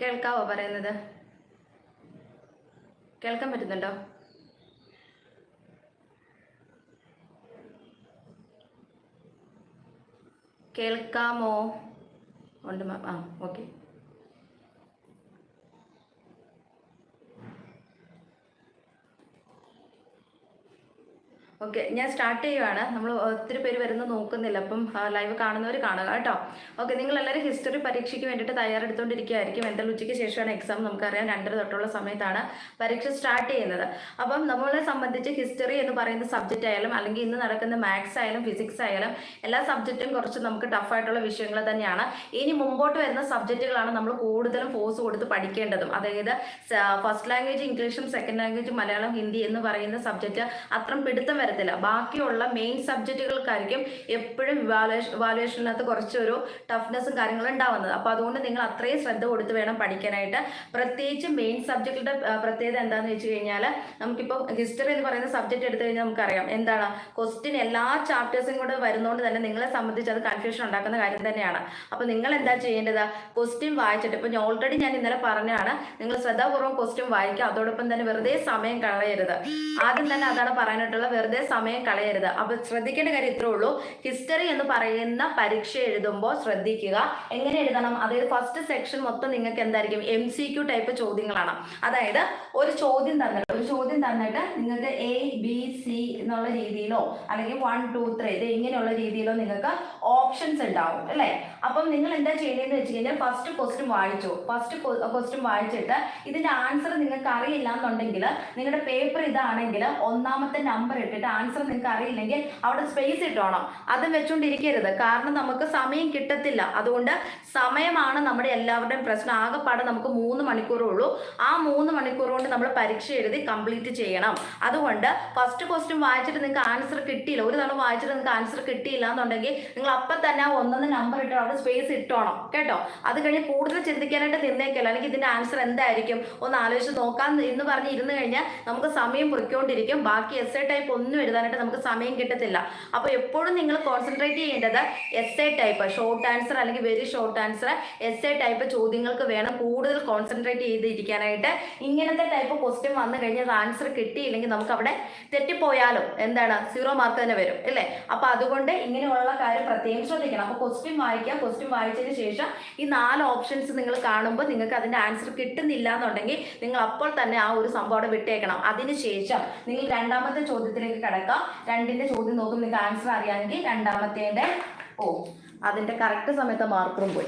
കേൾക്കാവോ പറയുന്നത്? കേൾക്കാൻ പറ്റുന്നുണ്ടോ? കേൾക്കാമോ? ഉണ്ട് മാം. ആ ഓക്കെ. ഓക്കെ ഞാൻ സ്റ്റാർട്ട് ചെയ്യുവാണ്. നമ്മൾ ഒത്തിരി പേര് വരുന്ന നോക്കുന്നില്ല. അപ്പം ലൈവ് കാണുന്നവർ കാണുക കേട്ടോ. ഓക്കെ നിങ്ങൾ എല്ലാവരും ഹിസ്റ്ററി പരീക്ഷയ്ക്ക് വേണ്ടിയിട്ട് തയ്യാറെടുത്തുകൊണ്ടിരിക്കുകയായിരിക്കും എന്തായാലും ഉച്ചയ്ക്ക് ശേഷമാണ് എക്സാം നമുക്കറിയാം. രണ്ടര തൊട്ടുള്ള സമയത്താണ് പരീക്ഷ സ്റ്റാർട്ട് ചെയ്യുന്നത്. അപ്പം നമ്മളെ സംബന്ധിച്ച് ഹിസ്റ്ററി എന്ന് പറയുന്ന സബ്ജക്റ്റ് ആയാലും അല്ലെങ്കിൽ ഇന്ന് നടക്കുന്ന മാത്സ് ആയാലും ഫിസിക്സ് ആയാലും എല്ലാ സബ്ജക്റ്റും കുറച്ച് നമുക്ക് ടഫായിട്ടുള്ള വിഷയങ്ങൾ തന്നെയാണ്. ഇനി മുമ്പോട്ട് വരുന്ന സബ്ജക്റ്റുകളാണ് നമ്മൾ കൂടുതലും ഫോഴ്സ് കൊടുത്ത് പഠിക്കേണ്ടതും. അതായത് ഫസ്റ്റ് ലാംഗ്വേജ് ഇംഗ്ലീഷും സെക്കൻഡ് ലാംഗ്വേജ് മലയാളം ഹിന്ദി എന്ന് പറയുന്ന സബ്ജക്റ്റ് അത്ര പിടുത്തം വരത്തില്ല ബാക്കിയുള്ള മെയിൻ സബ്ജക്റ്റുകൾക്കായിരിക്കും എപ്പോഴും ഇവാലുവേഷൻ ഇവാലുവേഷനകത്ത് കുറച്ചൊരു ടഫ്നെസ്സും കാര്യങ്ങളും ഉണ്ടാവുന്നത്. അപ്പോൾ അതുകൊണ്ട് നിങ്ങൾ അത്രയും ശ്രദ്ധ കൊടുത്ത് വേണം പഠിക്കാനായിട്ട്. പ്രത്യേകിച്ച് മെയിൻ സബ്ജക്റ്റുകളുടെ പ്രത്യേകത എന്താണെന്ന് വെച്ച് കഴിഞ്ഞാൽ നമുക്കിപ്പോൾ ഹിസ്റ്ററി എന്ന് പറയുന്ന സബ്ജക്റ്റ് എടുത്തു കഴിഞ്ഞാൽ നമുക്കറിയാം. എന്താണ്? ക്വസ്റ്റ്യൻ എല്ലാ ചാപ്റ്റേഴ്സും കൂടെ വരുന്നതുകൊണ്ട് തന്നെ നിങ്ങളെ സംബന്ധിച്ച് അത് കൺഫ്യൂഷൻ ഉണ്ടാക്കുന്ന കാര്യം തന്നെയാണ്. അപ്പോൾ നിങ്ങൾ എന്താ ചെയ്യേണ്ടത്? ക്വസ്റ്റ്യൻ വായിച്ചിട്ട് ഇപ്പോൾ ഓൾറെഡി ഞാൻ ഇന്നലെ പറഞ്ഞാണ് നിങ്ങൾ ശ്രദ്ധാപൂർവം ക്വസ്റ്റ്യൻ വായിക്കുക. അതോടൊപ്പം തന്നെ വെറുതെ സമയം കളയരുത്. ആദ്യം തന്നെ അതാണ് പറയാനായിട്ടുള്ള വെറുതെ സമയം കളയരുത്. അപ്പോൾ ശ്രദ്ധിക്കേണ്ട കാര്യം ഇത്രേ ഉള്ളൂ. ഹിസ്റ്ററി എന്ന് പറയുന്ന പരീക്ഷ എഴുതുമ്പോൾ ശ്രദ്ധിക്കുക. എങ്ങനെ എഴുതണം? അതായത് ഫസ്റ്റ് സെക്ഷൻ മൊത്തം നിങ്ങൾക്ക് എന്തായിരിക്കും? എം സി ക്യു ടൈപ്പ് ചോദ്യങ്ങളാണ്. അതായത് ഒരു ചോദ്യം തന്നിട്ട് ഒരു ചോദ്യം തന്നിട്ട് നിങ്ങൾക്ക് എ ബി സി എന്നുള്ള രീതിയിലോ അല്ലെങ്കിൽ വൺ ടു ത്രീ ഇത് ഇങ്ങനെയുള്ള രീതിയിലോ നിങ്ങൾക്ക് ഓപ്ഷൻസ് ഉണ്ടാവും അല്ലേ? അപ്പം നിങ്ങൾ എന്താ ചെയ്യേണ്ടതെന്ന് വെച്ച് കഴിഞ്ഞാൽ ഫസ്റ്റ് ക്വസ്റ്റ്യൻ വായിച്ചു. ഫസ്റ്റ് ക്വസ്റ്റ്യൻ വായിച്ചിട്ട് ഇതിന്റെ ആൻസർ നിങ്ങൾക്ക് അറിയില്ല എന്നുണ്ടെങ്കിൽ നിങ്ങളുടെ പേപ്പർ ഇതാണെങ്കിൽ ഒന്നാമത്തെ നമ്പർ ഇട്ടിട്ട് ആൻസർ നിങ്ങൾക്ക് അറിയില്ലെങ്കിൽ അവിടെ സ്പേസ് ഇട്ടോണം. അതും വെച്ചുകൊണ്ടിരിക്കരുത് കാരണം നമുക്ക് സമയം കിട്ടത്തില്ല. അതുകൊണ്ട് സമയമാണ് നമ്മുടെ എല്ലാവരുടെയും പ്രശ്നം. ആകെപ്പാടെ നമുക്ക് മൂന്ന് മണിക്കൂറേ ഉള്ളൂ. ആ മൂന്ന് മണിക്കൂർ കൊണ്ട് നമ്മൾ പരീക്ഷ എഴുതി കംപ്ലീറ്റ് ചെയ്യണം. അതുകൊണ്ട് ഫസ്റ്റ് ക്വസ്റ്റ്യൻ വായിച്ചിട്ട് നിങ്ങൾക്ക് ആൻസർ കിട്ടിയില്ല. ഒരു തവണ വായിച്ചിട്ട് നിങ്ങൾക്ക് ആൻസർ കിട്ടിയില്ല എന്നുണ്ടെങ്കിൽ നിങ്ങൾ അപ്പം തന്നെ ഒന്നൊന്ന് നമ്പർ ഇട്ട് അവിടെ സ്പേസ് ഇട്ടോണം. കേട്ടോ? അത് കഴിഞ്ഞ് കൂടുതൽ ചിന്തിക്കാനായിട്ട് നിന്നേക്കല്ല. അല്ലെങ്കിൽ ഇതിന്റെ ആൻസർ എന്തായിരിക്കും? ഒന്ന് ആലോചിച്ച് നോക്കാൻ എന്ന് പറഞ്ഞ് ഇരുന്ന് കഴിഞ്ഞാൽ നമുക്ക് സമയം പൊയ്ക്കൊണ്ടിരിക്കും. ബാക്കി എസ് എ ടൈപ്പ് ഒന്നും എഴുതാനായിട്ട് നമുക്ക് സമയം കിട്ടത്തില്ല. അപ്പോൾ എപ്പോഴും നിങ്ങൾ കോൺസെൻട്രേറ്റ് ചെയ്യേണ്ടത് S A type short answer അല്ലെങ്കിൽ very short answer essay type ചോദ്യങ്ങൾക്ക് വേണം കൂടുതൽ കോൺസെൻട്രേറ്റ് ചെയ്തിരിക്കാനായിട്ട്. ഇങ്ങനത്തെ ടൈപ്പ് ക്വസ്റ്റ്യൻ വന്നു കഴിഞ്ഞാൽ ആൻസർ കിട്ടിയില്ലെങ്കിൽ നമുക്ക് അവിടെ തെറ്റിപ്പോയാലും? എന്താണ്? സീറോ മാർക്ക് തന്നെ വരും അല്ലേ? അപ്പൊ അതുകൊണ്ട് ഇങ്ങനെയുള്ള കാര്യം പ്രത്യേകം ശ്രദ്ധിക്കണം. അപ്പൊ ക്വസ്റ്റ്യൻ വായിക്കുക ക്വസ്റ്റ്യൻ വായിച്ചതിന് ശേഷം ഈ നാല് ഓപ്ഷൻസ് നിങ്ങൾ കാണുമ്പോൾ നിങ്ങൾക്ക് അതിന്റെ ആൻസർ കിട്ടുന്നില്ല എന്നുണ്ടെങ്കിൽ നിങ്ങൾ അപ്പോൾ തന്നെ ആ ഒരു സംഭവം അവിടെ വിട്ടേക്കണം. അതിനുശേഷം നിങ്ങൾ രണ്ടാമത്തെ ചോദ്യത്തിലേക്ക് കിടക്കാം. രണ്ടിന്റെ ചോദ്യം നോക്കും നിങ്ങൾക്ക് ആൻസർ അറിയാമെങ്കിൽ രണ്ടാമത്തേന്റെ ഓ അതിന്റെ കറക്റ്റ് സമയത്ത് മാർക്കറും പോയി.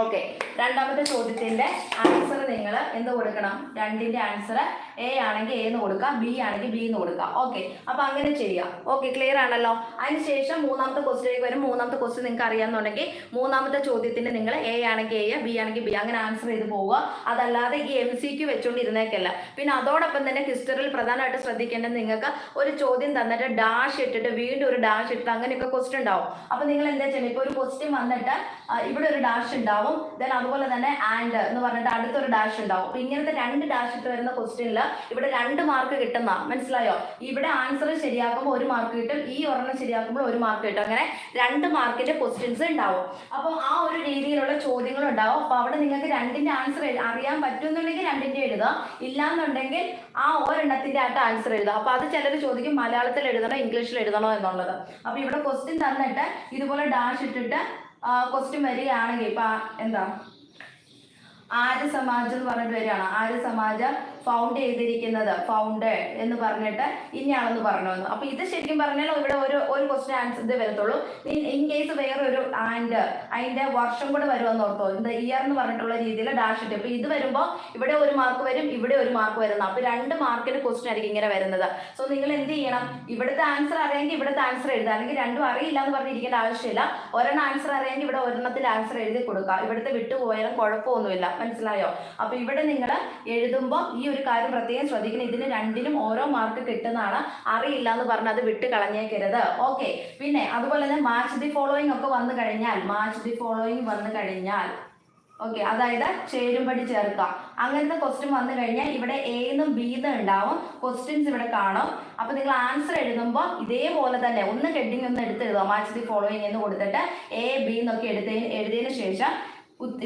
ഓക്കെ രണ്ടാമത്തെ ചോദ്യത്തിന്റെ ആൻസർ നിങ്ങൾ എന്ത് കൊടുക്കണം? രണ്ടിന്റെ ആൻസർ എ ആണെങ്കിൽ എ എന്ന് കൊടുക്കുക ബി ആണെങ്കിൽ ബി എന്ന് കൊടുക്കുക ഓക്കെ അപ്പൊ അങ്ങനെ ചെയ്യാം. ഓക്കെ ക്ലിയർ ആണല്ലോ? അതിനുശേഷം മൂന്നാമത്തെ ക്വസ്റ്റിലേക്ക് വരും. മൂന്നാമത്തെ ക്വസ്റ്റ്യൻ നിങ്ങൾക്ക് അറിയാമെന്നുണ്ടെങ്കിൽ മൂന്നാമത്തെ ചോദ്യത്തിന് നിങ്ങൾ എ ആണെങ്കിൽ എ ബി ആണെങ്കിൽ ബി അങ്ങനെ ആൻസർ ചെയ്ത് പോവുക. അതല്ലാതെ ഈ എം സി ക്യു വെച്ചോണ്ടിരുന്നേക്കല്ല. പിന്നെ അതോടൊപ്പം തന്നെ ഹിസ്റ്ററിൽ പ്രധാനമായിട്ട് ശ്രദ്ധിക്കേണ്ടത് നിങ്ങൾക്ക് ഒരു ചോദ്യം തന്നിട്ട് ഡാഷ് ഇട്ടിട്ട് വീണ്ടും ഒരു ഡാഷ് ഇട്ടിട്ട് അങ്ങനെയൊക്കെ ക്വസ്റ്റ്യൻ ഉണ്ടാവും. അപ്പൊ നിങ്ങൾ എന്താ ചെയ്യുന്നത് ഇപ്പൊ ഒരു ക്വസ്റ്റ്യൻ വന്നിട്ട് ഇവിടെ ഒരു ഡാഷ് ഉണ്ടാവും. ദെൻ അതുപോലെ തന്നെ ആൻഡ് എന്ന് പറഞ്ഞിട്ട് അടുത്തൊരു ഡാഷ് ഉണ്ടാവും. അപ്പൊ ഇങ്ങനത്തെ രണ്ട് ഡാഷ് ഇട്ട് വരുന്ന ക്വസ്റ്റ്യനിൽ ഇവിടെ രണ്ട് മാർക്ക് കിട്ടുന്ന മനസ്സിലായോ? ഇവിടെ ആൻസർ ശരിയാക്കുമ്പോൾ ഒരു മാർക്ക് കിട്ടും ഈ ഒരെണ്ണം ശരിയാക്കുമ്പോൾ ഒരു മാർക്ക് കിട്ടും. അങ്ങനെ രണ്ട് മാർക്കിന്റെ ക്വസ്റ്റ്യൻസ് ഉണ്ടാവും. അപ്പോൾ ആ ഒരു രീതിയിലുള്ള ചോദ്യങ്ങൾ ഉണ്ടാവും. അപ്പൊ അവിടെ നിങ്ങൾക്ക് രണ്ടിന്റെ ആൻസർ അറിയാൻ പറ്റുന്നുണ്ടെങ്കിൽ രണ്ടിന്റെ എഴുതുക. ഇല്ലാന്നുണ്ടെങ്കിൽ ആ ഒരെണ്ണത്തിന്റെ ആയിട്ട് ആൻസർ എഴുതുക. അപ്പൊ അത് ചിലർ ചോദിക്കും മലയാളത്തിൽ എഴുതണോ ഇംഗ്ലീഷിൽ എഴുതണോ എന്നുള്ളത്. അപ്പൊ ഇവിടെ ക്വസ്റ്റ്യൻ തന്നിട്ട് ഇതുപോലെ ഡാഷ് ഇട്ടിട്ട് ക്വസ്റ്റ്യൻ വരികയാണെങ്കിൽ ഇപ്പൊ എന്താ? ആര്യ സമാജം എന്ന് പറഞ്ഞിട്ട് വരികയാണ്. ആര്യ സമാജം ഫൗണ്ട് ചെയ്തിരിക്കുന്നത് ഫൗണ്ട് എന്ന് പറഞ്ഞിട്ട് ഇന്നയാളെന്ന് പറഞ്ഞു. വന്നു അപ്പൊ ഇത് ശരിക്കും പറഞ്ഞാൽ ഇവിടെ ഒരു ഒരു ക്വസ്റ്റ്യൻ ആൻസർ ഇത് വരത്തുള്ളൂ. ഇൻ കേസ് വേറൊരു ആൻഡ് അതിന്റെ വർഷം കൂടെ വരുമെന്ന് ഓർത്തോ? ഇത് ഇയർ എന്ന് പറഞ്ഞിട്ടുള്ള രീതിയിൽ ഡാഷ് ഇട്ട്. അപ്പൊ ഇത് വരുമ്പോൾ ഇവിടെ ഒരു മാർക്ക് വരും ഇവിടെ ഒരു മാർക്ക് വരുന്നു. അപ്പൊ രണ്ട് മാർക്കിന്റെ ക്വസ്റ്റ്യൻ ആയിരിക്കും ഇങ്ങനെ വരുന്നത്. സോ നിങ്ങൾ എന്ത് ചെയ്യണം? ഇവിടുത്തെ ആൻസർ അറിയാമെങ്കിൽ ഇവിടുത്തെ ആൻസർ എഴുതുക. അല്ലെങ്കിൽ രണ്ടും അറിയില്ല എന്ന് പറഞ്ഞിരിക്കേണ്ട ആവശ്യമില്ല. ഒരെണ്ണം ആൻസർ അറിയാമെങ്കിൽ ഇവിടെ ഒരെണ്ണത്തിൽ ആൻസർ എഴുതി കൊടുക്കുക. ഇവിടുത്തെ വിട്ടുപോയാലും കുഴപ്പമൊന്നുമില്ല. മനസ്സിലായോ? അപ്പൊ ഇവിടെ നിങ്ങൾ എഴുതുമ്പോൾ ഈ ഒരു കാര്യം പ്രത്യേകം ശ്രദ്ധിക്കണം. ഇതിന് രണ്ടിനും ഓരോ മാർക്ക് കിട്ടുന്നതാണ്. അറിയില്ല എന്ന് പറഞ്ഞ് അത് വിട്ട് കളഞ്ഞേക്കരുത് ഓക്കെ പിന്നെ അതുപോലെ തന്നെ മാച്ച് ദി ഫോളോയിങ് ഒക്കെ വന്നു കഴിഞ്ഞാൽ മാച്ച് ദി ഫോളോയിങ് വന്നു കഴിഞ്ഞാൽ ഓക്കെ അതായത് ചേരുംപടി ചേർക്കുക. അങ്ങനത്തെ ക്വസ്റ്റ്യൻ വന്നു കഴിഞ്ഞാൽ ഇവിടെ എ എന്നും ബി എന്നും ഉണ്ടാവും. ക്വസ്റ്റ്യൻസ് ഇവിടെ കാണും. അപ്പൊ നിങ്ങൾ ആൻസർ എഴുതുമ്പോൾ ഇതേപോലെ തന്നെ ഒന്ന് ഹെഡിങ് ഒന്ന് എടുത്ത് എഴുതുക മാച്ച് ദി ഫോളോയിങ് എന്ന് കൊടുത്തിട്ട് എ ബി എന്നൊക്കെ എടുത്തതിന് എഴുതിയതിനു ശേഷം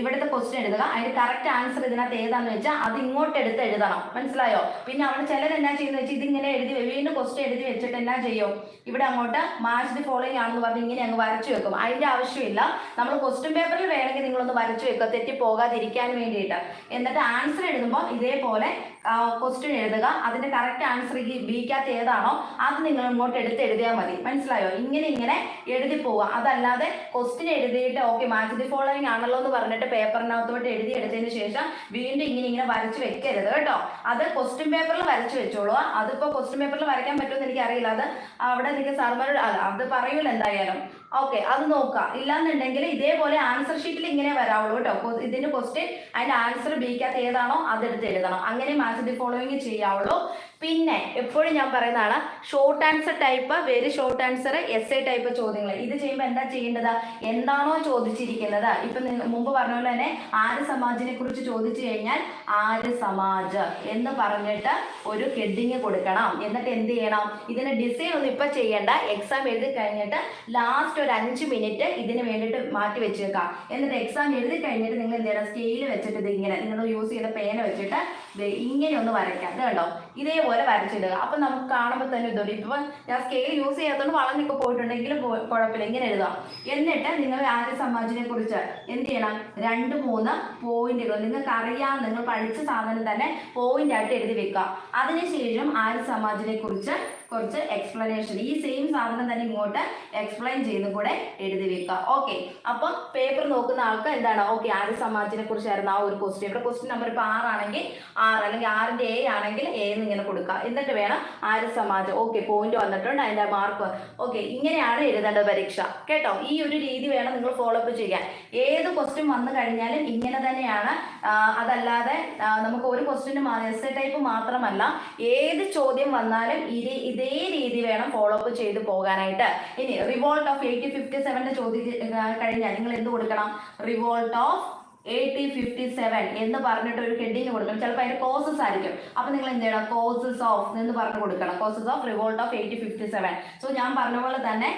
ഇവിടുത്തെ ക്വസ്റ്റ്യൻ എഴുതുക. അതിന്റെ കറക്റ്റ് ആൻസർ ഇതിനകത്ത് ഏതാന്ന് വെച്ചാൽ അത് ഇങ്ങോട്ട് എടുത്ത് എഴുതണം. മനസ്സിലായോ? പിന്നെ അവിടെ ചിലർ എന്നാ ചെയ്യുന്നത് വെച്ചാൽ ഇതിങ്ങനെ എഴുതി വീണ്ടും ക്വസ്റ്റ്യൻ എഴുതി വെച്ചിട്ട് എന്നാ ചെയ്യും? ഇവിടെ അങ്ങോട്ട് മാച്ച് ദി ഫോളോയിങ് ആണെന്ന് പറഞ്ഞ് ഇങ്ങനെ അങ്ങ് വരച്ചു വെക്കും. അതിന്റെ ആവശ്യമില്ല. നമ്മൾ ക്വസ്റ്റ്യൻ പേപ്പറിൽ വേണമെങ്കിൽ നിങ്ങളൊന്ന് വരച്ചു വെക്കുക. തെറ്റി പോകാതിരിക്കാൻ വേണ്ടിയിട്ട്. എന്നിട്ട് ആൻസർ എഴുതുമ്പോൾ ഇതേപോലെ ക്വസ്റ്റ്യൻ എഴുതുക. അതിന്റെ കറക്റ്റ് ആൻസർ ഈ ബിക്കകത്ത് ഏതാണോ അത് നിങ്ങൾ ഇങ്ങോട്ട് എടുത്ത് എഴുതിയാൽ മതി. മനസ്സിലായോ? ഇങ്ങനെ ഇങ്ങനെ എഴുതി പോവുക. അതല്ലാതെ ക്വസ്റ്റ്യൻ എഴുതിയിട്ട് ഓക്കെ മാച്ച് ദി ഫോളോയിങ് ആണല്ലോ എന്ന് പറഞ്ഞിട്ട് പേപ്പറിനകത്തോട്ട് എഴുതി എടുത്തതിന് ശേഷം വീണ്ടും ഇങ്ങനെ ഇങ്ങനെ വരച്ചു വെക്കരുത് കേട്ടോ. അത് ക്വസ്റ്റ്യൻ പേപ്പറിൽ വരച്ചു വെച്ചോളൂ. അതിപ്പോൾ ക്വസ്റ്റ്യൻ പേപ്പറിൽ വരയ്ക്കാൻ പറ്റുമെന്ന് എനിക്കറിയില്ല. അത് അവിടെ നിങ്ങൾക്ക് സാർമാരോട് അത് പറയൂല എന്തായാലും. ഓക്കെ അത് നോക്കാം. ഇല്ലാന്നുണ്ടെങ്കിൽ ഇതേപോലെ ആൻസർ ഷീറ്റിൽ ഇങ്ങനെ വരാവുള്ളൂ കേട്ടോ. ഇതിന്റെ ക്വസ്റ്റ്യൻ അതിന്റെ ആൻസർ ബിക്കകത്ത് ഏതാണോ അതെടുത്ത് എഴുതണം. അങ്ങനെ മാച്ച് ദി ഫോളോയിങ് ചെയ്യാവുള്ളൂ. പിന്നെ എപ്പോഴും ഞാൻ പറയുന്നതാണ് short answer type very short answer essay type ചോദ്യങ്ങൾ. ഇത് ചെയ്യുമ്പോൾ എന്താ ചെയ്യേണ്ടത്? എന്താണോ ചോദിച്ചിരിക്കുന്നത്? ഇപ്പൊ മുമ്പ് പറഞ്ഞ പോലെ തന്നെ ആര്യ സമാജിനെ കുറിച്ച് ചോദിച്ചു കഴിഞ്ഞാൽ ആര്യ സമാജ് എന്ന് പറഞ്ഞിട്ട് ഒരു ഹെഡിങ് കൊടുക്കണം. എന്നിട്ട് എന്ത് ചെയ്യണം? ഇതിന് ഡിസൈൻ ഒന്നും ഇപ്പൊ ചെയ്യേണ്ട. എക്സാം എഴുതി കഴിഞ്ഞിട്ട് ലാസ്റ്റ് ഒരു അഞ്ച് മിനിറ്റ് ഇതിന് വേണ്ടിയിട്ട് മാറ്റി വെച്ചേക്കാം. എന്നിട്ട് എക്സാം എഴുതി കഴിഞ്ഞിട്ട് നിങ്ങൾ എന്ത് ചെയ്യണം? സ്കെയിൽ വെച്ചിട്ട് ഇത് ഇങ്ങനെ നിങ്ങൾ യൂസ് ചെയ്ത പേന വെച്ചിട്ട് ഇങ്ങനെ ഒന്ന് വരയ്ക്കാം. ഇത് കണ്ടോ? ഇതേപോലെ വരച്ചിടുക. അപ്പൊ നമുക്ക് കാണുമ്പോൾ തന്നെ ഇതൊരു ഇപ്പൊ ഞാൻ സ്കെയിൽ യൂസ് ചെയ്യാത്തതുകൊണ്ട് വളഞ്ഞൊക്കെ പോയിട്ടുണ്ടെങ്കിലും കുഴപ്പമില്ല. ഇങ്ങനെ എഴുതാം. എന്നിട്ട് നിങ്ങൾ ആര്യ സമാജിനെ കുറിച്ച് എന്ത് ചെയ്യണം? രണ്ട് മൂന്ന് പോയിന്റുകൾ. നിങ്ങൾക്ക് അറിയാം നിങ്ങൾ പഠിച്ച സാധനം തന്നെ പോയിന്റ് ആയിട്ട് എഴുതി വെക്കുക. അതിനുശേഷം ആര്യ സമാജിനെ കുറിച്ച് കുറച്ച് എക്സ്പ്ലനേഷൻ ഈ സെയിം സാധനം തന്നെ ഇങ്ങോട്ട് എക്സ്പ്ലെയിൻ ചെയ്യുന്ന കൂടെ എഴുതി വെക്കുക. ഓക്കെ അപ്പം പേപ്പർ നോക്കുന്ന ആൾക്ക് എന്താണ്? ഓക്കെ ആര്യ സമാജിനെ കുറിച്ചായിരുന്നു ആ ഒരു ക്വസ്റ്റ്യൻ ഇവിടെ ക്വസ്റ്റ്യൻ നമ്പർ ഇപ്പോൾ ആറാണെങ്കിൽ ആറ് അല്ലെങ്കിൽ ആറിന്റെ എ ആണെങ്കിൽ എ എന്ന് ഇങ്ങനെ കൊടുക്കുക. എന്നിട്ട് വേണം ആര്യ സമാജ് ഓക്കെ പോയിന്റ് വന്നിട്ടുണ്ട് അതിന്റെ മാർക്ക് ഓക്കെ ഇങ്ങനെയാണ് എഴുതേണ്ടത് പരീക്ഷ. കേട്ടോ? ഈ ഒരു രീതി വേണം നിങ്ങൾ ഫോളോ അപ്പ് ചെയ്യാൻ. ഏത് ക്വസ്റ്റ്യൻ വന്നു കഴിഞ്ഞാലും ഇങ്ങനെ തന്നെയാണ്. അതല്ലാതെ നമുക്ക് ഒരു ക്വസ്റ്റ്യൻ എസ് ടൈപ്പ് മാത്രമല്ല ഏത് ചോദ്യം വന്നാലും ഇത് ഇതേ രീതി വേണം ഫോളോ അപ്പ് ചെയ്ത് പോകാനായിട്ട്. ഇനി റിവോൾട്ട് ഓഫ് എയ്റ്റി ഫിഫ്റ്റി സെവന്റെ ചോദ്യം കഴിഞ്ഞാൽ നിങ്ങൾ എന്ത് കൊടുക്കണം? Revolt of eighty fifty seven എന്ന് പറഞ്ഞിട്ട് ഒരു ഹെഡിങ് കൊടുക്കണം. ചിലപ്പോൾ അതിന്റെ കോസസ് ആയിരിക്കും. അപ്പൊ നിങ്ങൾ എന്ത് ചെയ്യണം? കോസസ് ഓഫ് എന്ന് പറഞ്ഞു കൊടുക്കണം. Causes of revolt of eighty fifty seven so ഞാൻ പറഞ്ഞ പോലെ തന്നെ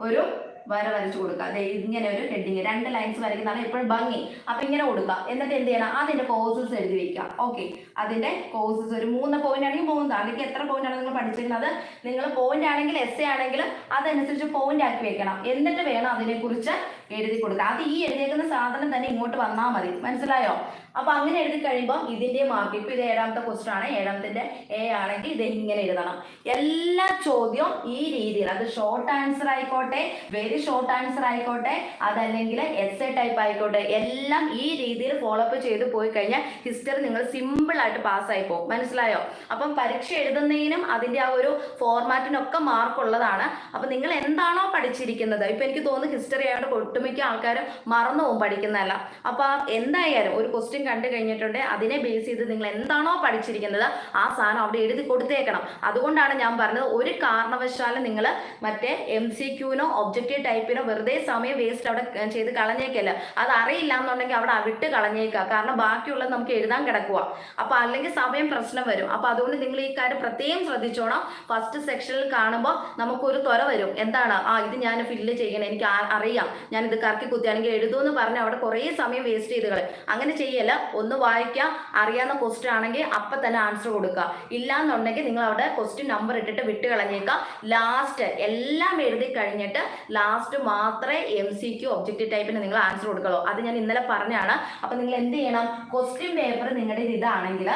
ഒരു വര വരച്ചു കൊടുക്കുക. അതെ ഇങ്ങനെ ഒരു ഹെഡിങ് രണ്ട് ലൈൻസ് വരയ്ക്കുന്നതാണ് എപ്പോഴും ഭംഗി. അപ്പൊ ഇങ്ങനെ കൊടുക്കുക. എന്നിട്ട് എന്ത് ചെയ്യണം? അതിന്റെ കോസസ് എഴുതി വെക്കുക. ഓക്കെ അതിന്റെ കോസസ് ഒരു മൂന്ന് പോയിന്റ് ആണെങ്കിൽ മൂന്ന്. അല്ലെങ്കിൽ എത്ര പോയിന്റ് ആണ് നിങ്ങൾ പഠിച്ചിരുന്നത്? നിങ്ങൾ പോയിന്റ് ആണെങ്കിൽ എസ് ആണെങ്കിൽ അതനുസരിച്ച് പോയിന്റ് ആക്കി വെക്കണം. എന്നിട്ട് വേണം അതിനെക്കുറിച്ച് എഴുതി കൊടുക്കുക അത് ഈ എഴുതിയേക്കുന്ന സാധനം തന്നെ ഇങ്ങോട്ട് വന്നാൽ മതി. മനസ്സിലായോ? അപ്പൊ അങ്ങനെ എഴുതി കഴിയുമ്പോൾ ഇതിന്റെ മാർക്ക് ഇപ്പൊ ഇത് ഏഴാമത്തെ ക്വസ്റ്റൻ ആണ്. ഏഴാമത്തിന്റെ എ ആണെങ്കിൽ ഇത് ഇങ്ങനെ എഴുതണം. എല്ലാ ചോദ്യവും ഈ രീതിയിൽ അത് ഷോർട്ട് ആൻസർ ആയിക്കോട്ടെ വെരി ഷോർട്ട് ആൻസർ ആയിക്കോട്ടെ അതല്ലെങ്കിൽ എസ് എ ടൈപ്പ് ആയിക്കോട്ടെ എല്ലാം ഈ രീതിയിൽ ഫോളോ അപ്പ് ചെയ്ത് പോയി കഴിഞ്ഞാൽ ഹിസ്റ്ററി നിങ്ങൾ സിമ്പിൾ ആയിട്ട് പാസ്സായി പോകും. മനസ്സിലായോ? അപ്പം പരീക്ഷ എഴുതുന്നതിനും അതിന്റെ ആ ഒരു ഫോർമാറ്റിനൊക്കെ മാർക്ക് ഉള്ളതാണ്. അപ്പൊ നിങ്ങൾ എന്താണോ പഠിച്ചിരിക്കുന്നത്? ഇപ്പൊ എനിക്ക് തോന്നുന്നു ഹിസ്റ്ററി ആയതുകൊണ്ട് ഒട്ടുമിക്ക ആൾക്കാരും മറന്നു പോകും പഠിക്കുന്നതല്ല. അപ്പൊ എന്തായാലും ഒരു ക്വസ്റ്റ്യൻ കണ്ടു കഴിഞ്ഞിട്ടുണ്ടെങ്കിൽ അതിനെ ബേസ് ചെയ്ത് നിങ്ങൾ എന്താണോ പഠിച്ചിരിക്കുന്നത് ആ സാധനം അവിടെ എഴുതി കൊടുത്തേക്കണം. അതുകൊണ്ടാണ് ഞാൻ പറഞ്ഞത് ഒരു കാരണവശാലും നിങ്ങൾ മറ്റേ എം സി ക്യൂനോ ഒബ്ജക്റ്റീവ് ടൈപ്പിനോ വെറുതെ സമയം വേസ്റ്റ് അവിടെ ചെയ്ത് കളഞ്ഞേക്കല്ല. അത് അറിയില്ല എന്നുണ്ടെങ്കിൽ അവിടെ വിട്ട് കളഞ്ഞേക്കുക. കാരണം ബാക്കിയുള്ളത് നമുക്ക് എഴുതാൻ കിടക്കുക അപ്പൊ അല്ലെങ്കിൽ സമയം പ്രശ്നം വരും. അപ്പൊ അതുകൊണ്ട് നിങ്ങൾ ഈ കാര്യം പ്രത്യേകം ശ്രദ്ധിച്ചോണം. ഫസ്റ്റ് സെക്ഷനിൽ കാണുമ്പോൾ നമുക്കൊരു ത്വര വരും. എന്താണ്? ആ ഇത് ഞാൻ ഫില്ല് ചെയ്യണം. എനിക്ക് അറിയാം. ഞാൻ ഇത് കറക്കി കുത്തിയാണെങ്കിൽ എഴുതുമെന്ന് പറഞ്ഞ് അവിടെ കുറേ സമയം വേസ്റ്റ് ചെയ്ത് കളയും. അങ്ങനെ ചെയ്യല്ല. ഒന്ന് വായിക്കാം അറിയാവുന്ന ക്വസ്റ്റ്യൻ ആണെങ്കിൽ അപ്പം തന്നെ ആൻസർ കൊടുക്കുക. ഇല്ലാന്നുണ്ടെങ്കിൽ നിങ്ങൾ അവിടെ ക്വസ്റ്റ്യൻ നമ്പർ ഇട്ടിട്ട് വിട്ട് കളഞ്ഞേക്കാം ലാസ്റ്റ് എല്ലാം എഴുതി കഴിഞ്ഞിട്ട് ലാസ്റ്റ് മാത്രമേ എം സി ക്യു ഒബ്ജക്റ്റീവ് ടൈപ്പിന് നിങ്ങൾ ആൻസർ കൊടുക്കുള്ളൂ. അത് ഞാൻ ഇന്നലെ പറഞ്ഞാണ് അപ്പം നിങ്ങൾ എന്ത് ചെയ്യണം? ക്വസ്റ്റ്യൻ പേപ്പർ നിങ്ങളുടെ ഇതാണെങ്കിൽ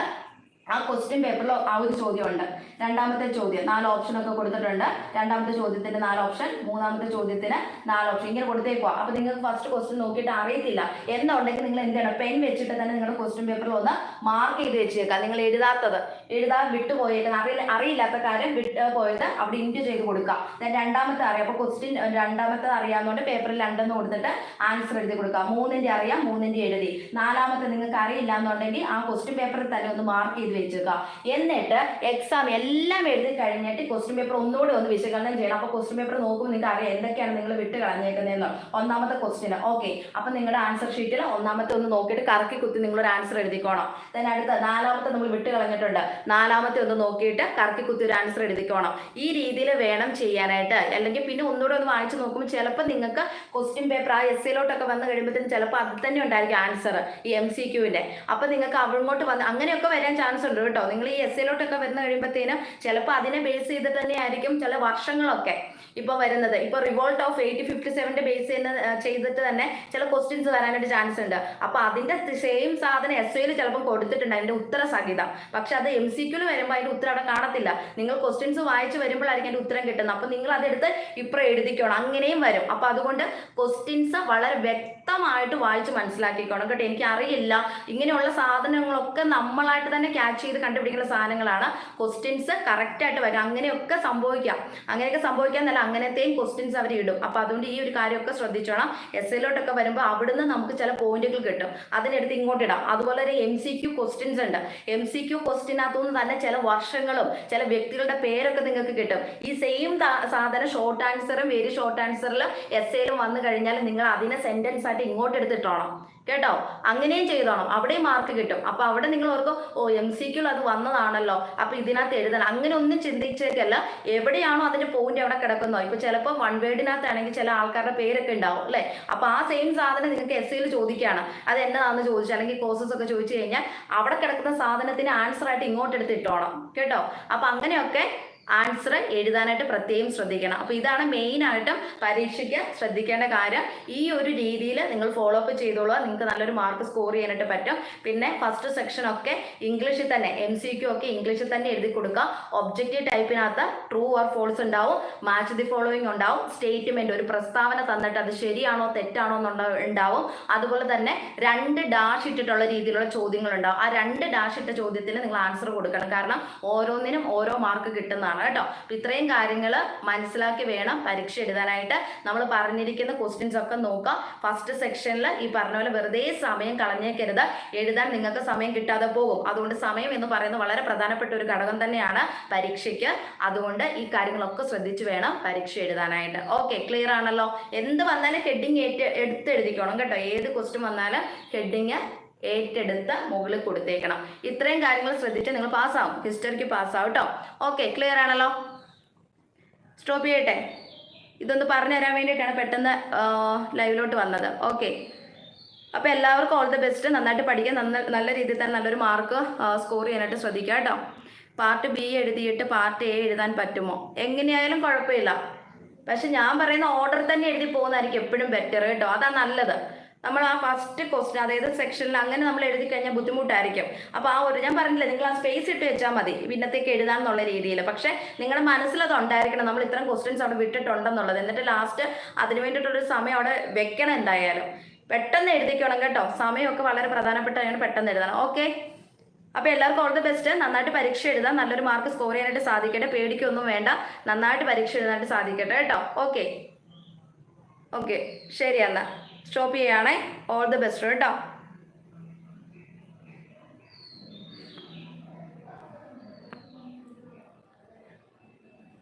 ആ ക്വസ്റ്റ്യൻ പേപ്പറിൽ ആ ഒരു ചോദ്യമുണ്ട്. രണ്ടാമത്തെ ചോദ്യം നാല് ഓപ്ഷൻ ഒക്കെ കൊടുത്തിട്ടുണ്ട്. രണ്ടാമത്തെ ചോദ്യത്തിന് നാല് ഓപ്ഷൻ മൂന്നാമത്തെ ചോദ്യത്തിന് നാല് ഓപ്ഷൻ ഇങ്ങനെ കൊടുത്തേക്കുക അപ്പൊ നിങ്ങൾക്ക് ഫസ്റ്റ് ക്വസ്റ്റ്യൻ നോക്കിയിട്ട് അറിയത്തില്ല. എന്നുണ്ടെങ്കിൽ നിങ്ങൾ എന്ത് ചെയ്യണം? പെൻ വെച്ചിട്ട് തന്നെ നിങ്ങളുടെ ക്വസ്റ്റ്യൻ പേപ്പറിൽ ഒന്ന് മാർക്ക് ചെയ്ത് വെച്ചേക്കാം. നിങ്ങൾ എഴുതാത്തത്. എഴുതാൻ വിട്ടുപോയേക്കാൻ അറിയില്ല അറിയില്ലാത്ത കാര്യം വിട്ട് പോയത് അവിടെ ഇന്റു ചെയ്ത് കൊടുക്കുക. Then രണ്ടാമത്തെ അറിയാം. അപ്പൊ ക്വസ്റ്റ്യൻ രണ്ടാമത്തെ അറിയാവുന്നതുകൊണ്ട് പേപ്പറിൽ രണ്ടെന്ന് കൊടുത്തിട്ട് ആൻസർ എഴുതി കൊടുക്കുക. മൂന്നിന്റെ അറിയാം മൂന്നിന്റെ എഴുതി. നാലാമത്തെ നിങ്ങൾക്ക് അറിയില്ല എന്നുണ്ടെങ്കിൽ ആ ക്വസ്റ്റ്യൻ പേപ്പറിൽ തന്നെ ഒന്ന് മാർക്ക് ചെയ്ത് വെച്ചേക്കുക എന്നിട്ട് എക്സാം എല്ലാം എഴുതി കഴിഞ്ഞിട്ട് ക്വസ്റ്റ്യൻ പേപ്പർ ഒന്നുകൂടി ഒന്ന് വിശകലനം ചെയ്യണം. അപ്പൊ ക്വസ്റ്റ്യൻ പേപ്പർ നോക്കുമ്പോൾ നിങ്ങൾക്ക് അറിയാം എന്തൊക്കെയാണ് നിങ്ങൾ വിട്ട് കളഞ്ഞേക്കുന്നതെന്ന് ഒന്നാമത്തെ ക്വസ്റ്റ്യൻ ഓക്കെ അപ്പൊ നിങ്ങളുടെ ആൻസർ ഷീറ്റിൽ ഒന്നാമത്തെ ഒന്ന് നോക്കിയിട്ട് കറക്കി കുത്തി നിങ്ങൾ ഒരു ആൻസർ എഴുതിക്കോണം. Then അടുത്ത നാലാമത്തെ നമ്മൾ വിട്ട് കളഞ്ഞിട്ടുണ്ട്. നാലാമത്തെ ഒന്ന് നോക്കിയിട്ട് കറക്കി കുത്തി ഒരു ആൻസർ എഴുതിക്കോണം. ഈ രീതിയിൽ വേണം ചെയ്യാനായിട്ട്. അല്ലെങ്കിൽ പിന്നെ ഒന്നുകൂടെ ഒന്ന് വായിച്ച് നോക്കുമ്പോൾ ചിലപ്പോൾ നിങ്ങൾക്ക് ക്വസ്റ്റ്യൻ പേപ്പർ ആ എസ് സിയിലോട്ടൊക്കെ വന്ന് കഴിയുമ്പോഴത്തേക്കും ചിലപ്പോൾ അത് തന്നെ ഉണ്ടായിരിക്കും ആൻസർ ഈ എം സി ക്യൂവിന്റെ അപ്പോൾ നിങ്ങൾക്ക് അങ്ങോട്ട് വന്ന് അങ്ങനെയൊക്കെ വരാൻ ചാൻസ് ഉണ്ട് കേട്ടോ. നിങ്ങൾ ഈ എസ് സിയിലോട്ടൊക്കെ വരുന്ന കഴിയുമ്പോഴത്തേനും ചിലപ്പോൾ അതിനെ ബേസ് ചെയ്തിട്ട് തന്നെ ആയിരിക്കും ചില വർഷങ്ങളൊക്കെ ഇപ്പോൾ വരുന്നത്. ഇപ്പോൾ റിവോൾട്ട് ഓഫ് എയ്റ്റി ഫിഫ്റ്റി സെവന്റെ ബേസ് ചെയ്യുന്ന ചെയ്തിട്ട് തന്നെ ചില ക്വസ്റ്റ്യൻസ് വരാനായിട്ട് ചാൻസ് ഉണ്ട്. അപ്പോൾ അതിന്റെ സെയിം സാധനം എസ് ഒയിൽ ചിലപ്പോൾ കൊടുത്തിട്ടുണ്ട് അതിന്റെ ഉത്തര സഹിതം. പക്ഷെ അത് എം സി ക്യൂൽ വരുമ്പോൾ അതിന്റെ ഉത്തരം അവിടെ കാണത്തില്ല. നിങ്ങൾ ക്വസ്റ്റ്യൻസ് വായിച്ച് വരുമ്പോഴായിരിക്കും അതിന്റെ ഉത്തരം കിട്ടുന്നത്. അപ്പോൾ നിങ്ങൾ അതെടുത്ത് ഇപ്പുറം എഴുതിക്കോണം. അങ്ങനെയും വരും. അപ്പോൾ അതുകൊണ്ട് ക്വസ്റ്റ്യൻസ് വളരെ വ്യക്തമായിട്ട് വായിച്ച് മനസ്സിലാക്കിക്കോണം കേട്ടോ. എനിക്ക് അറിയില്ല ഇങ്ങനെയുള്ള സാധനങ്ങളൊക്കെ നമ്മളായിട്ട് തന്നെ ക്യാച്ച് ചെയ്ത് കണ്ടുപിടിക്കുന്ന സാധനങ്ങളാണ്. ക്വസ്റ്റ്യൻസ് കറക്റ്റായിട്ട് വരും അങ്ങനെയൊക്കെ സംഭവിക്കാം. അങ്ങനെയൊക്കെ സംഭവിക്കാൻ നല്ല അങ്ങനത്തെയും ക്വസ്റ്റ്യൻസ് അവർ ഇടും. അപ്പോൾ അതുകൊണ്ട് ഈ ഒരു കാര്യമൊക്കെ ശ്രദ്ധിച്ചോണം. എസ് എല്ലോട്ടൊക്കെ വരുമ്പോൾ അവിടുന്ന് നമുക്ക് ചില പോയിന്റുകൾ കിട്ടും. അതിനെടുത്ത് ഇങ്ങോട്ട് ഇടാം. അതുപോലെ ഒരു എം സി ക്യു ക്വസ്റ്റ്യൻസ് ഉണ്ട്. എം സി ക്യു ക്വസ്റ്റ്യനകത്തുനിന്ന് തന്നെ ചില വർഷങ്ങളും ചില വ്യക്തികളുടെ പേരൊക്കെ നിങ്ങൾക്ക് കിട്ടും. ഈ സെയിം സാധനം ഷോർട്ട് ആൻസറും വെരി ഷോർട്ട് ആൻസറിൽ എസ് എയിലും വന്നു കഴിഞ്ഞാൽ നിങ്ങൾ അതിനെ സെന്റൻസ് ആയിട്ട് ഇങ്ങോട്ട് എടുത്തിട്ടോണം. കേട്ടോ? അങ്ങനെയും ചെയ്തോണം. അവിടെയും മാർക്ക് കിട്ടും. അപ്പൊ അവിടെ നിങ്ങൾ ഓർക്കും ഓ എം സി ക്യൂൾ അത് വന്നതാണല്ലോ. അപ്പൊ ഇതിനകത്ത് എഴുതണം. അങ്ങനെ ഒന്നും ചിന്തിച്ചേക്കല്ല. എവിടെയാണോ അതിന്റെ പോയിന്റ് അവിടെ കിടക്കുന്നോ? ഇപ്പൊ ചിലപ്പോൾ വൺ വേർഡിനകത്താണെങ്കിൽ ചില ആൾക്കാരുടെ പേരൊക്കെ ഉണ്ടാവും അല്ലെ? അപ്പൊ ആ സെയിം സാധനം നിങ്ങൾക്ക് എസ് സിയിൽ ചോദിക്കുകയാണ്. അത് എന്നതാണെന്ന് ചോദിച്ചു. അല്ലെങ്കിൽ കോഴ്സസ് ഒക്കെ ചോദിച്ചു കഴിഞ്ഞാൽ അവിടെ കിടക്കുന്ന സാധനത്തിന് ആൻസർ ആയിട്ട് ഇങ്ങോട്ട് എടുത്തിട്ടോണം. കേട്ടോ? അപ്പൊ അങ്ങനെയൊക്കെ ആൻസർ എഴുതാനായിട്ട് പ്രത്യേകം ശ്രദ്ധിക്കണം. അപ്പോൾ ഇതാണ് മെയിൻ ആയിട്ടും പരീക്ഷയ്ക്ക് ശ്രദ്ധിക്കേണ്ട കാര്യം. ഈ ഒരു രീതിയിൽ നിങ്ങൾ ഫോളോ അപ്പ് ചെയ്തോളുക. നിങ്ങൾക്ക് നല്ലൊരു മാർക്ക് സ്കോർ ചെയ്യാനായിട്ട് പറ്റും. പിന്നെ ഫസ്റ്റ് സെക്ഷൻ ഒക്കെ ഇംഗ്ലീഷിൽ തന്നെ എം സി ക്യു ഒക്കെ ഇംഗ്ലീഷിൽ തന്നെ എഴുതി കൊടുക്കുക. ഒബ്ജക്റ്റീവ് ടൈപ്പിനകത്ത് ട്രൂ ഓർ ഫോൾസ് ഉണ്ടാവും. മാച്ച് ദി ഫോളോയിങ് ഉണ്ടാവും. സ്റ്റേറ്റ്മെന്റ് ഒരു പ്രസ്താവന തന്നിട്ട് അത് ശരിയാണോ തെറ്റാണോ എന്നുള്ള ഉണ്ടാവും. അതുപോലെ തന്നെ രണ്ട് ഡാഷ് ഇട്ടിട്ടുള്ള രീതിയിലുള്ള ചോദ്യങ്ങൾ ഉണ്ടാവും ആ രണ്ട് ഡാഷ് ഇട്ട ചോദ്യത്തിന് നിങ്ങൾ ആൻസർ കൊടുക്കണം. കാരണം ഓരോന്നിനും ഓരോ മാർക്ക് കിട്ടുന്നതാണ്. കേട്ടോ അപ്പൊ ഇത്രയും കാര്യങ്ങൾ മനസ്സിലാക്കി വേണം പരീക്ഷ എഴുതാനായിട്ട്. നമ്മൾ പറഞ്ഞിരിക്കുന്ന ക്വസ്റ്റ്യൻസ് ഒക്കെ നോക്കാം. ഫസ്റ്റ് സെക്ഷനിൽ ഈ പറഞ്ഞ പോലെ വെറുതെ സമയം കളഞ്ഞേക്കരുത്. എഴുതാൻ നിങ്ങൾക്ക് സമയം കിട്ടാതെ പോകും. അതുകൊണ്ട് സമയം എന്ന് പറയുന്നത് വളരെ പ്രധാനപ്പെട്ട ഒരു ഘടകം തന്നെയാണ് പരീക്ഷയ്ക്ക്. അതുകൊണ്ട് ഈ കാര്യങ്ങളൊക്കെ ശ്രദ്ധിച്ചു വേണം പരീക്ഷ എഴുതാനായിട്ട്. ഓക്കെ ക്ലിയർ ആണല്ലോ? എന്ത് വന്നാലും ഹെഡിങ് എടുത്ത് എഴുതിക്കണം കേട്ടോ. ഏത് ക്വസ്റ്റ്യൻ വന്നാലും ഹെഡിങ് ഏറ്റെടുത്ത് മുകളിൽ കൊടുത്തേക്കണം. ഇത്രയും കാര്യങ്ങൾ ശ്രദ്ധിച്ച് നിങ്ങൾ പാസ്സാവും. ഹിസ്റ്ററിക്ക് പാസ്സാവും കേട്ടോ ഓക്കെ ക്ലിയർ ആണല്ലോ? സ്റ്റോപ്പ് ചെയ്യട്ടെ. ഇതൊന്ന് പറഞ്ഞു തരാൻ വേണ്ടിയിട്ടാണ് പെട്ടെന്ന് ലൈവിലോട്ട് വന്നത്. ഓക്കെ അപ്പോൾ എല്ലാവർക്കും ഓൾ ദി ബെസ്റ്റ് നന്നായിട്ട് പഠിക്കാൻ നന്ന നല്ല രീതിയിൽ തന്നെ നല്ലൊരു മാർക്ക് സ്കോർ ചെയ്യാനായിട്ട് ശ്രദ്ധിക്കുക കേട്ടോ പാർട്ട് ബി എഴുതിയിട്ട് പാർട്ട് എ എഴുതാൻ പറ്റുമോ? എങ്ങനെയായാലും കുഴപ്പമില്ല. പക്ഷെ ഞാൻ പറയുന്ന ഓർഡർ തന്നെ എഴുതി പോകുന്നതായിരിക്കും എപ്പോഴും ബെറ്റർ കേട്ടോ അതാണ് നല്ലത്. നമ്മൾ ആ ഫസ്റ്റ് ക്വസ്റ്റ്യൻ അതായത് സെക്ഷനിൽ അങ്ങനെ നമ്മൾ എഴുതി കഴിഞ്ഞാൽ ബുദ്ധിമുട്ടായിരിക്കും. അപ്പോൾ ആ ഒരു ഞാൻ പറഞ്ഞില്ല നിങ്ങൾ ആ സ്പേസ് ഇട്ട് വെച്ചാൽ മതി പിന്നത്തേക്ക് എഴുതാൻ എന്നുള്ള രീതിയിൽ. പക്ഷേ നിങ്ങളുടെ മനസ്സിലത് ഉണ്ടായിരിക്കണം. നമ്മൾ ഇത്തരം ക്വസ്റ്റ്യൻസ് അവിടെ വിട്ടിട്ടുണ്ടെന്നുള്ളത്. എന്നിട്ട് ലാസ്റ്റ് അതിന് വേണ്ടിയിട്ടുള്ളൊരു സമയം അവിടെ വെക്കണം എന്തായാലും. പെട്ടെന്ന് എഴുതിക്കണം കേട്ടോ. സമയമൊക്കെ വളരെ പ്രധാനപ്പെട്ടതാണ് പെട്ടെന്ന് എഴുതണം. ഓക്കെ അപ്പോൾ എല്ലാവർക്കും ഓൾ ദി ബെസ്റ്റ് നന്നായിട്ട് പരീക്ഷ എഴുതാം. നല്ലൊരു മാർക്ക് സ്കോർ ചെയ്യാനായിട്ട് സാധിക്കട്ടെ. പേടിക്കൊന്നും വേണ്ട. നന്നായിട്ട് പരീക്ഷ എഴുതാനായിട്ട് സാധിക്കട്ടെ കേട്ടോ. ഓക്കെ ഓക്കെ ശരി എന്നാൽ സ്റ്റോപ്പ് ചെയ്യുകയാണേ ഓൾ ദി ബെസ്റ്റ് കേട്ടോ